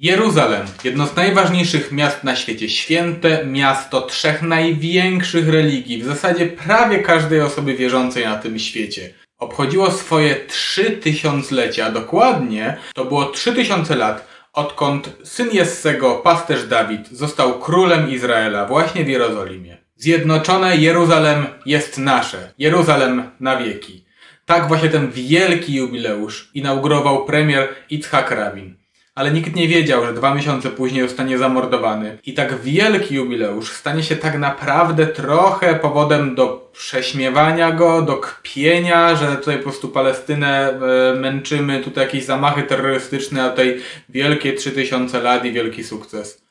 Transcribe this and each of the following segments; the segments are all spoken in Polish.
Jeruzalem, jedno z najważniejszych miast na świecie, święte miasto trzech największych religii, w zasadzie prawie każdej osoby wierzącej na tym świecie. Obchodziło swoje trzy tysiąclecia, dokładnie to było trzy tysiące lat, odkąd syn Jessego, pasterz Dawid, został królem Izraela właśnie w Jerozolimie. Zjednoczone Jeruzalem jest nasze, Jeruzalem na wieki. Tak właśnie ten wielki jubileusz inaugurował premier Itzhak Rabin. Ale nikt nie wiedział, że dwa miesiące później zostanie zamordowany. I tak wielki jubileusz stanie się tak naprawdę trochę powodem do prześmiewania go, do kpienia, że tutaj po prostu Palestynę e, męczymy, tutaj jakieś zamachy terrorystyczne, a tutaj wielkie 3000 lat i wielki sukces.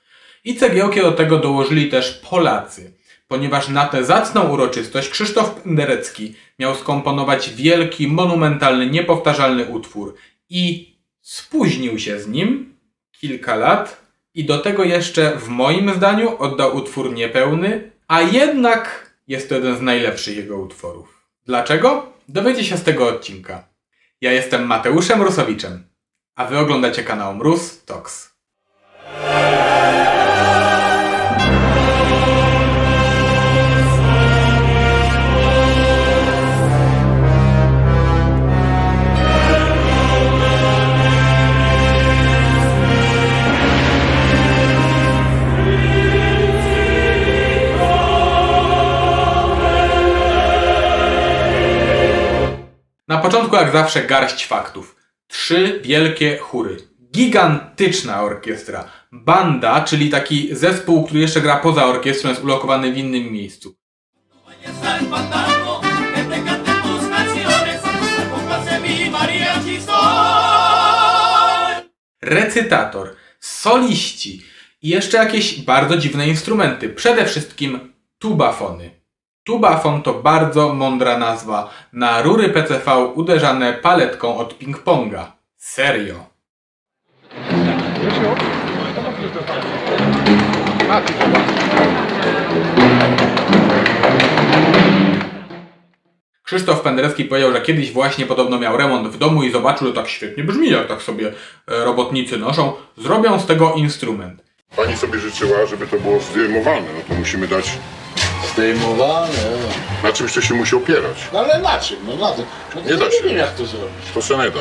I cegiełkę do tego dołożyli też Polacy, ponieważ na tę zacną uroczystość Krzysztof Penderecki miał skomponować wielki, monumentalny, niepowtarzalny utwór i spóźnił się z nim kilka lat i do tego jeszcze w moim zdaniu oddał utwór niepełny, a jednak jest to jeden z najlepszych jego utworów. Dlaczego? Dowiecie się z tego odcinka. Ja jestem Mateuszem Rusowiczem, a wy oglądacie kanał Mróz Talks. Na początku, jak zawsze, garść faktów. Trzy wielkie chóry. Gigantyczna orkiestra. Banda, czyli taki zespół, który jeszcze gra poza orkiestrą, jest ulokowany w innym miejscu. Recytator, soliści i jeszcze jakieś bardzo dziwne instrumenty. Przede wszystkim tubafony. Tubafon to bardzo mądra nazwa na rury PCV uderzane paletką od ping-ponga. Serio. Krzysztof Penderecki powiedział, że kiedyś właśnie podobno miał remont w domu i zobaczył, że tak świetnie brzmi, jak tak sobie e, robotnicy noszą. Zrobią z tego instrument. Pani sobie życzyła, żeby to było zdejmowane, no to musimy dać Zdejmowane. na czymś, co się musi opierać. No ale na czym? No na tym. No Nie da nie się. wiem jak to zrobić. To się nie da.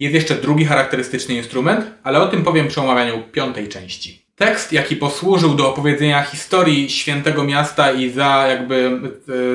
Jest jeszcze drugi charakterystyczny instrument, ale o tym powiem przy omawianiu piątej części. Tekst, jaki posłużył do opowiedzenia historii świętego miasta i za jakby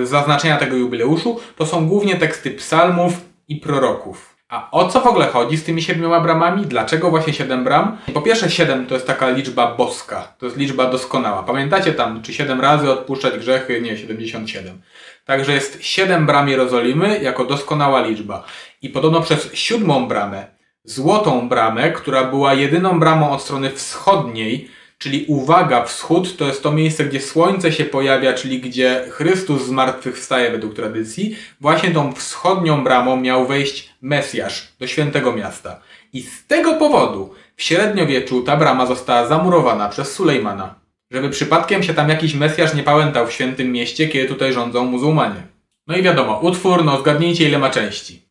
e, zaznaczenia tego jubileuszu, to są głównie teksty psalmów i proroków. A o co w ogóle chodzi z tymi siedmioma bramami? Dlaczego właśnie siedem bram? Po pierwsze, siedem to jest taka liczba boska, to jest liczba doskonała. Pamiętacie tam, czy siedem razy odpuszczać grzechy? Nie, 77. Także jest siedem bram Jerozolimy jako doskonała liczba. I podobno przez siódmą bramę, złotą bramę, która była jedyną bramą od strony wschodniej, czyli uwaga, wschód to jest to miejsce, gdzie słońce się pojawia, czyli gdzie Chrystus zmartwychwstaje według tradycji, właśnie tą wschodnią bramą miał wejść Mesjasz do świętego miasta. I z tego powodu w średniowieczu ta brama została zamurowana przez Sulejmana, żeby przypadkiem się tam jakiś Mesjasz nie pałętał w świętym mieście, kiedy tutaj rządzą muzułmanie. No i wiadomo, utwór, no zgadnijcie ile ma części.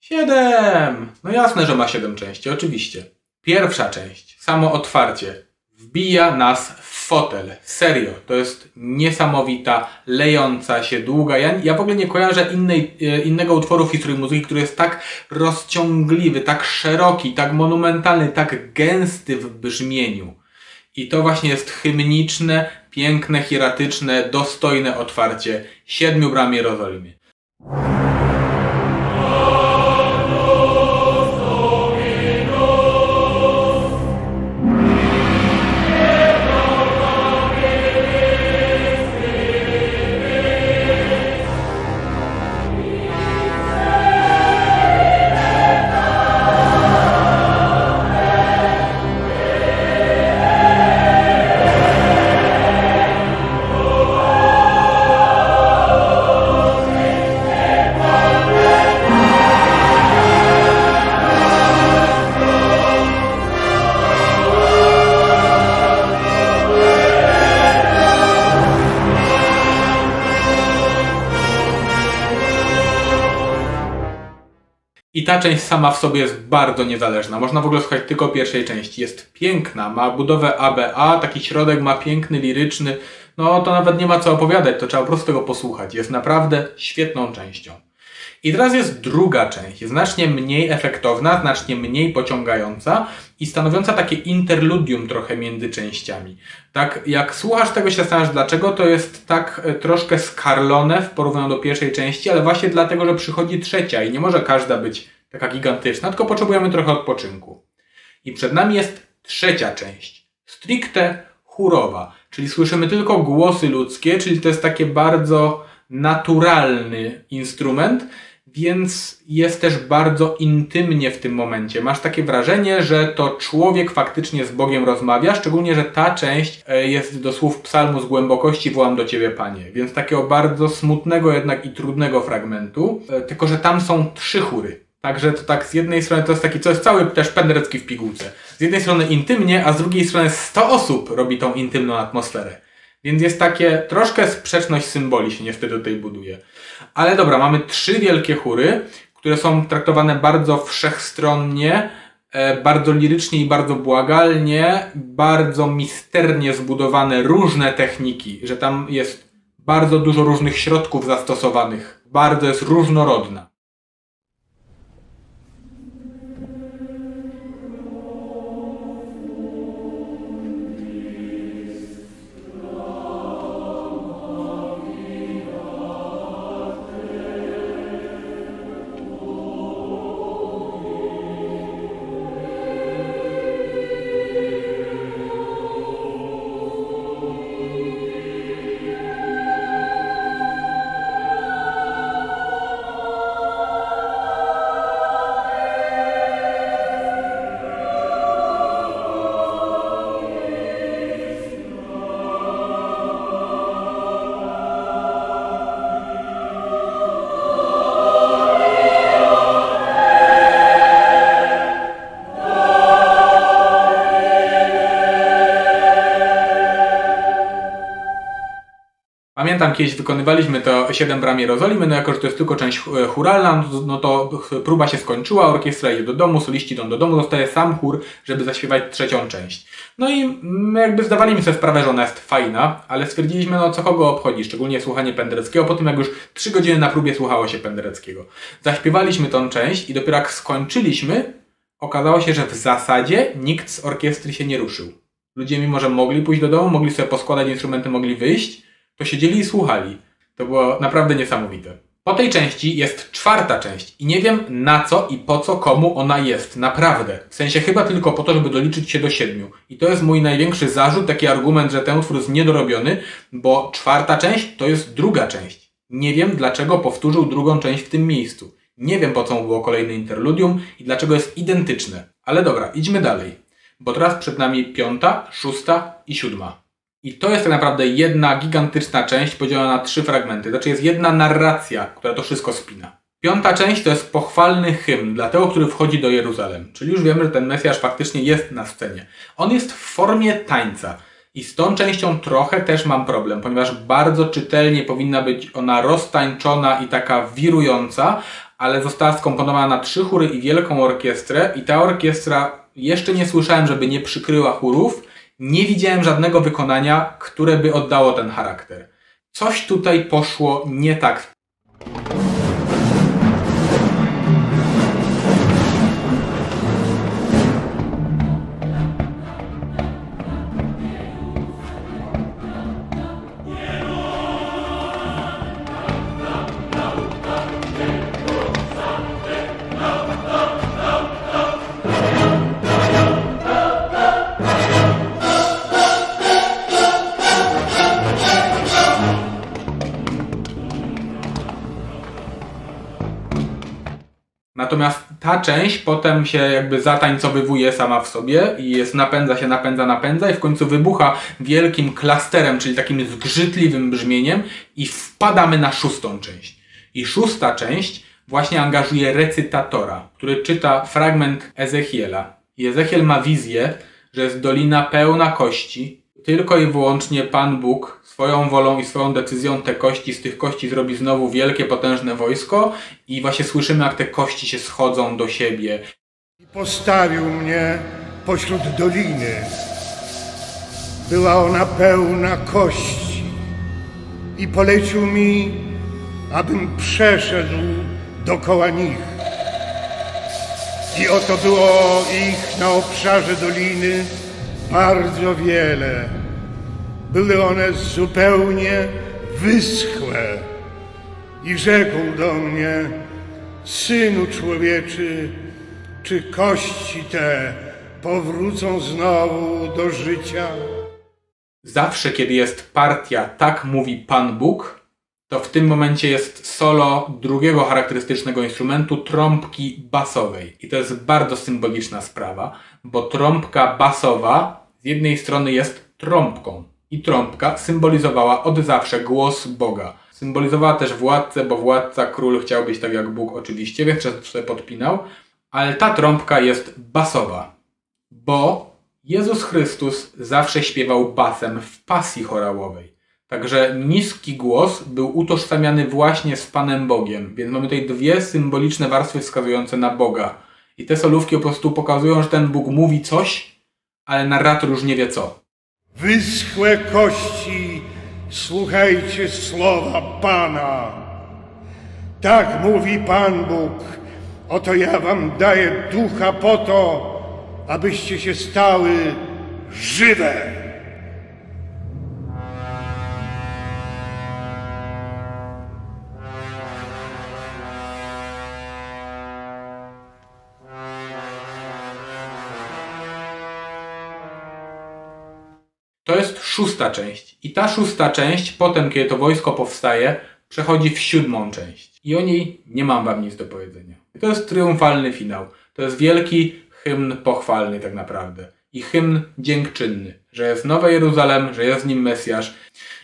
Siedem! No jasne, że ma siedem części, oczywiście. Pierwsza część, samo otwarcie, wbija nas w fotel. Serio, to jest niesamowita, lejąca się, długa. Ja, ja w ogóle nie kojarzę innej, e, innego utworu w historii muzyki, który jest tak rozciągliwy, tak szeroki, tak monumentalny, tak gęsty w brzmieniu. I to właśnie jest hymniczne, piękne, hieratyczne, dostojne otwarcie siedmiu bram Jerozolimy. Ta część sama w sobie jest bardzo niezależna. Można w ogóle słuchać tylko pierwszej części. Jest piękna, ma budowę ABA, taki środek ma piękny, liryczny. No to nawet nie ma co opowiadać, to trzeba po prostu tego posłuchać. Jest naprawdę świetną częścią. I teraz jest druga część, znacznie mniej efektowna, znacznie mniej pociągająca i stanowiąca takie interludium trochę między częściami. Tak, jak słuchasz tego się zastanawiasz dlaczego, to jest tak e, troszkę skarlone w porównaniu do pierwszej części, ale właśnie dlatego, że przychodzi trzecia i nie może każda być taka gigantyczna, tylko potrzebujemy trochę odpoczynku. I przed nami jest trzecia część, stricte chórowa, czyli słyszymy tylko głosy ludzkie, czyli to jest takie bardzo naturalny instrument, więc jest też bardzo intymnie w tym momencie. Masz takie wrażenie, że to człowiek faktycznie z Bogiem rozmawia, szczególnie, że ta część e, jest do słów psalmu z głębokości wołam do Ciebie, Panie. Więc takiego bardzo smutnego jednak i trudnego fragmentu, e, tylko że tam są trzy chóry. Także to tak z jednej strony to jest taki, co jest cały też penderecki w pigułce. Z jednej strony intymnie, a z drugiej strony 100 osób robi tą intymną atmosferę. Więc jest takie troszkę sprzeczność symboli się niestety tutaj buduje. Ale dobra, mamy trzy wielkie chóry, które są traktowane bardzo wszechstronnie, e, bardzo lirycznie i bardzo błagalnie, bardzo misternie zbudowane różne techniki, że tam jest bardzo dużo różnych środków zastosowanych, bardzo jest różnorodna. Pamiętam kiedyś wykonywaliśmy to 7 bram Jerozolimy, no jako, że to jest tylko część e, chóralna, no to- no próba się skończyła, orkiestra idzie do domu, soliści idą do domu, zostaje sam chór, żeby zaśpiewać trzecią część. No i my jakby zdawaliśmy sobie sprawę, że ona jest fajna, ale stwierdziliśmy, no co kogo obchodzi, szczególnie słuchanie Pendereckiego, po tym jak już 3 godziny na próbie słuchało się Pendereckiego. Zaśpiewaliśmy tą część i dopiero jak skończyliśmy, okazało się, że w zasadzie nikt z orkiestry się nie ruszył. Ludzie mimo, że mogli pójść do domu, mogli sobie poskładać instrumenty, mogli wyjść, to siedzieli i słuchali. To było naprawdę niesamowite. Po tej części jest czwarta część i nie wiem na co i po co komu ona jest. Naprawdę. W sensie chyba tylko po to, żeby doliczyć się do siedmiu. I to jest mój największy zarzut, taki argument, że ten utwór jest niedorobiony, bo czwarta część to jest druga część. Nie wiem dlaczego powtórzył drugą część w tym miejscu. Nie wiem po co było kolejne interludium i dlaczego jest identyczne. Ale dobra, idźmy dalej. Bo teraz przed nami piąta, szósta i siódma. I to jest tak naprawdę jedna gigantyczna część podzielona na trzy fragmenty. Znaczy jest jedna narracja, która to wszystko spina. Piąta część to jest pochwalny hymn dla tego, który wchodzi do Jeruzalem. Czyli już wiemy, że ten Mesjasz faktycznie jest na scenie. On jest w formie tańca. I z tą częścią trochę też mam problem, ponieważ bardzo czytelnie powinna być ona roztańczona i taka wirująca, ale została skomponowana na trzy chóry i wielką orkiestrę i ta orkiestra, jeszcze nie słyszałem, żeby nie przykryła chórów, nie widziałem żadnego wykonania, które by oddało ten charakter. Coś tutaj poszło nie tak. Natomiast ta część potem się jakby zatańcowywuje sama w sobie i jest napędza się, napędza, napędza i w końcu wybucha wielkim klasterem, czyli takim zgrzytliwym brzmieniem i wpadamy na szóstą część. I szósta część właśnie angażuje recytatora, który czyta fragment Ezechiela. I Ezechiel ma wizję, że jest dolina pełna kości, Tylko i wyłącznie Pan Bóg swoją wolą i swoją decyzją te kości, z tych kości zrobi znowu wielkie, potężne wojsko i właśnie słyszymy, jak te kości się schodzą do siebie. postawił mnie pośród doliny. Była ona pełna kości i polecił mi, abym przeszedł dokoła nich. I oto było ich na obszarze doliny bardzo wiele. Były one zupełnie wyschłe. I rzekł do mnie, Synu człowieczy, czy kości te powrócą znowu do życia? Zawsze, kiedy jest partia Tak mówi Pan Bóg, to w tym momencie jest solo drugiego charakterystycznego instrumentu, trąbki basowej. I to jest bardzo symboliczna sprawa, bo trąbka basowa z jednej strony jest trąbką. I trąbka symbolizowała od zawsze głos Boga. Symbolizowała też władcę, bo władca, król chciał być tak jak Bóg oczywiście, więc często sobie podpinał. Ale ta trąbka jest basowa, bo Jezus Chrystus zawsze śpiewał basem w pasji chorałowej. Także niski głos był utożsamiany właśnie z Panem Bogiem, więc mamy tutaj dwie symboliczne warstwy wskazujące na Boga. I te solówki po prostu pokazują, że ten Bóg mówi coś, ale narrator już nie wie co. Wyschłe kości, słuchajcie słowa Pana. Tak mówi Pan Bóg. Oto ja wam daję ducha po to, abyście się stały żywe. To jest szósta część. I ta szósta część, potem kiedy to wojsko powstaje, przechodzi w siódmą część. I o niej nie mam wam nic do powiedzenia. I to jest triumfalny finał. To jest wielki hymn pochwalny tak naprawdę. I hymn dziękczynny, że jest Nowe Jeruzalem, że jest w nim Mesjasz.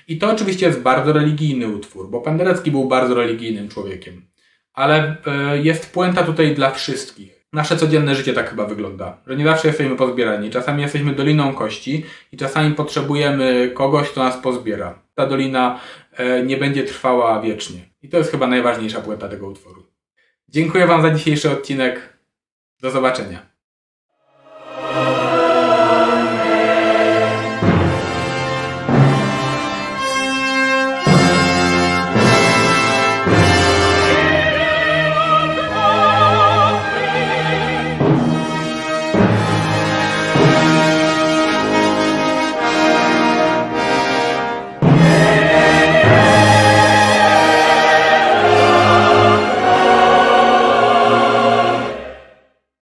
I to oczywiście jest bardzo religijny utwór, bo Penderecki był bardzo religijnym człowiekiem. Ale e, jest puenta tutaj dla wszystkich. Nasze codzienne życie tak chyba wygląda, że nie zawsze jesteśmy pozbierani. Czasami jesteśmy doliną kości i czasami potrzebujemy kogoś, kto nas pozbiera. Ta dolina e, nie będzie trwała wiecznie. I to jest chyba najważniejsza puenta tego utworu. Dziękuję Wam za dzisiejszy odcinek. Do zobaczenia.